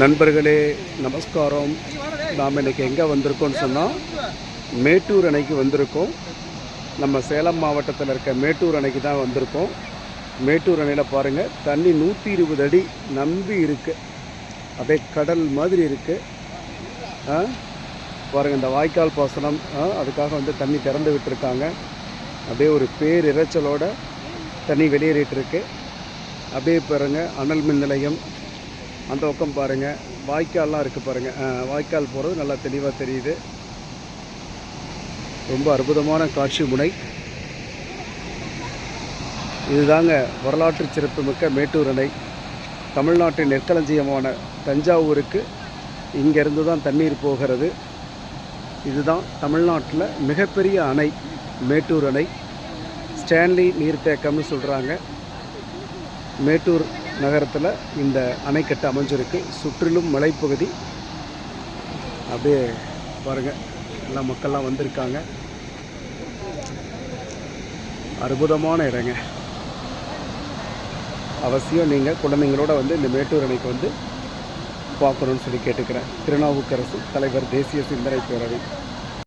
நண்பர்களே நமஸ்காரம். நாம் இன்றைக்கி எங்கே வந்திருக்கோம்னு சொன்னால் மேட்டூர் அணைக்கு வந்திருக்கோம். நம்ம சேலம் மாவட்டத்தில் இருக்க மேட்டூர் அணைக்கு தான் வந்திருக்கோம். மேட்டூர் அணையில் பாருங்கள் தண்ணி நூற்றி இருபது அடி நம்பி இருக்குது அப்படியே கடல் மாதிரி இருக்குது ஆ? பாருங்கள் இந்த வாய்க்கால் பாசனம் ஆ, அதுக்காக வந்து தண்ணி திறந்து விட்டுருக்காங்க. அப்படியே ஒரு பேர் இறைச்சலோட தண்ணி வெளியேறிட்டுருக்கு அப்படியே பாருங்கள் அனல் மின் நிலையம் அந்த பக்கம் பாருங்கள் வாய்க்கால்லாம் இருக்குது பாருங்கள் வாய்க்கால் போகிறது நல்லா தெளிவாக தெரியுது. ரொம்ப அற்புதமான காட்சி முனை. இதுதாங்க வரலாற்று சிறப்புமிக்க மேட்டூர் அணை. தமிழ்நாட்டின் நெற்களஞ்சியமான தஞ்சாவூருக்கு இங்கேருந்து தான் தண்ணீர் போகிறது. இதுதான் தமிழ்நாட்டில் மிகப்பெரிய அணை மேட்டூர் அணை. ஸ்டான்லி நீர்த்தேக்கம்னு சொல்கிறாங்க மேட்டூர் நகரத்தில் இந்த அணைக்கட்டு அமைஞ்சிருக்கு. சுற்றிலும் மலைப்பகுதி. அப்படியே பாருங்கள் எல்லா மக்கள்லாம் வந்திருக்காங்க. அற்புதமான இடங்க. அவசியம் நீங்கள் குழந்தைங்களோட வந்து இந்த மேட்டூர் அணைக்கு வந்து பார்க்கணுன்னு சொல்லி கேட்டுக்கிறேன். திருநாவுக்கரசு தலைவர் தேசிய சிந்தனை பேரவை.